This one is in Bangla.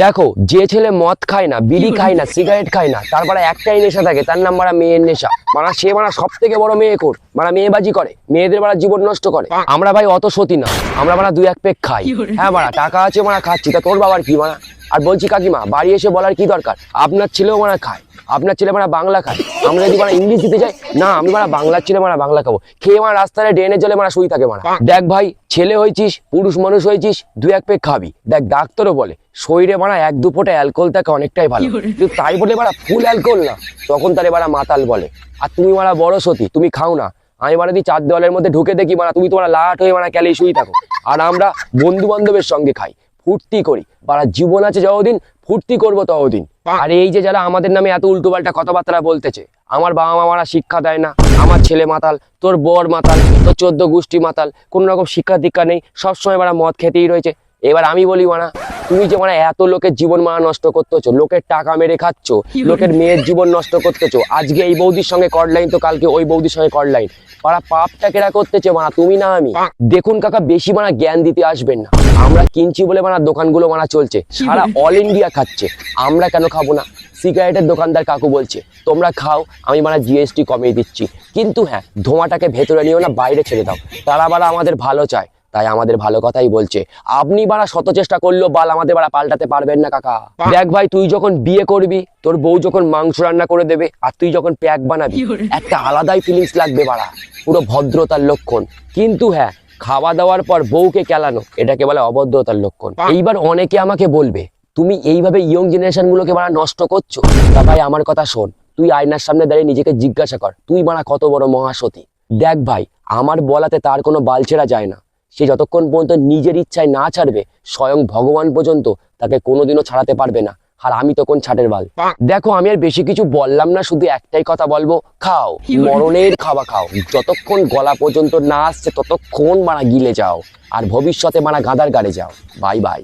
দেখো যে ছেলে মদ খায় না বিড়ি খায় না সিগারেট খায় না তার মানে একটাই নেশা থাকে তার নাম মারা মেয়ের নেশা। মানে সে মারা সব থেকে বড় মেয়ে কর? মানে মেয়েবাজি করে মেয়েদের মারা জীবন নষ্ট করে। আমরা ভাই অত সতী না আমরা মানে দুই এক পেক খাই। হ্যাঁ মারা টাকা আছে মারা খাচ্ছি তা তোর বাবার কি মানা আর বলছি কাকিমা বাড়ি এসে বলার কি দরকার? আপনার ছেলেও মারা খায় আপনার ছেলে মারা বাংলা খায়। আমরা যদি মানে ইংলিশ দিতে যাই না আমি মানে বাংলার ছেলে মারা বাংলা খাব। খেয়ে মানে রাস্তায় ড্রেনের জলে মারা শুই থাকে মারা। দেখ ভাই ছেলে হয়েছিস পুরুষ মানুষ হয়েছিস দু এক পেক খাবি। দেখ ডাক্তারও বলে শরীরে মারা এক দু ফোঁটা অ্যালকোহল থাকে অনেকটাই ভালো। কিন্তু তাই বলে মানে ফুল অ্যালকোহল না। তখন তার এবার মাতাল বলে। আর তুমি মারা বড় সতী তুমি খাও না। আমি মানে চার দেওয়ালের মধ্যে ঢুকে দেখি মানে তুমি তোমার লাট হয়ে মানে ক্যালে শুই থাকো। আর আমরা বন্ধু বান্ধবের সঙ্গে খাই। ফুর্তি করি। বারা জীবন আছে যতদিন ফুর্তি করব ততদিন। আর এই যে যারা আমাদের নামে এত উল্টোপাল্টা কথাবার্তা বলতেছে আমার বাবা মা মারা শিক্ষা দেয় না আমার ছেলে মাতাল তোর বর মাতাল তোর চোদ্দ গোষ্ঠী মাতাল কোনো রকম শিক্ষা দীক্ষা নেই সবসময় মারা মদ খেতেই রয়েছে। এবার আমি বলি মানা তুমি যে মানে এত লোকের জীবন মারা নষ্ট করতেছো লোকের টাকা মেরে খাচ্ছ লোকের মেয়ের জীবন নষ্ট করতেছো আজকে এই বৌদির সঙ্গে কডলাইন তো কালকে ওই বৌদির সঙ্গে কডলাইন পাড়া পাপটা কেরা করতেছে মানা তুমি না আমি। দেখুন কাকা বেশি মানা জ্ঞান দিতে আসবেন না। আমরা কিনছি বলে মানা দোকানগুলো মানা চলছে। সারা অল ইন্ডিয়া খাচ্ছে। আমরা কেন খাব না? সিগারেটের দোকানদার কাকু বলছে তোমরা খাও আমি মানে জিএসটি কমিয়ে দিচ্ছি। কিন্তু হ্যাঁ ধোঁয়াটাকে ভেতরে নিও না বাইরে ছেড়ে দাও। তারা বারা আমাদের ভালো চায় তাই আমাদের ভালো কথাই বলছে। আপনি বারা শত চেষ্টা করলেও বাল আমাদের বারা পাল্টাতে পারবেন না কাকা। দেখ ভাই তুই যখন বিয়ে করবি তোর বউ যখন মাংস রান্না করে দেবে আর তুই যখন প্যাক বানাবি একটা আলাদাই ফিলিংস লাগবে বাড়া পুরো ভদ্রতার লক্ষণ। কিন্তু হ্যাঁ খাওয়া দাওয়ার পর বউকে কেলানো এটাকে বলে অভদ্রতার লক্ষণ। এইবার অনেকে আমাকে বলবে তুমি এইভাবে ইয়ং জেনারেশন গুলোকে বাড়া নষ্ট করছ? তা ভাই আমার কথা শোন তুই আয়নার সামনে দাঁড়িয়ে নিজেকে জিজ্ঞাসা কর তুই মারা কত বড় মহাসতী? দেখ ভাই আমার বলাতে তার কোনো বালছেরা যায় না। সে যতক্ষণ পর্যন্ত নিজের ইচ্ছায় না ছাড়বে স্বয়ং ভগবান পর্যন্ত তাকে কোনোদিনও ছাড়াতে পারবে না। আর আমি তো কোন ছাটের বাল। দেখো আমি আর বেশি কিছু বললাম না শুধু একটাই কথা বলব খাও। মরণের খাওয়া খাও। যতক্ষণ গলা পর্যন্ত না আসছে ততক্ষণ মারা গিলে যাও। আর ভবিষ্যতে মারা গাঁদার গাড়ে যাও। Bye bye.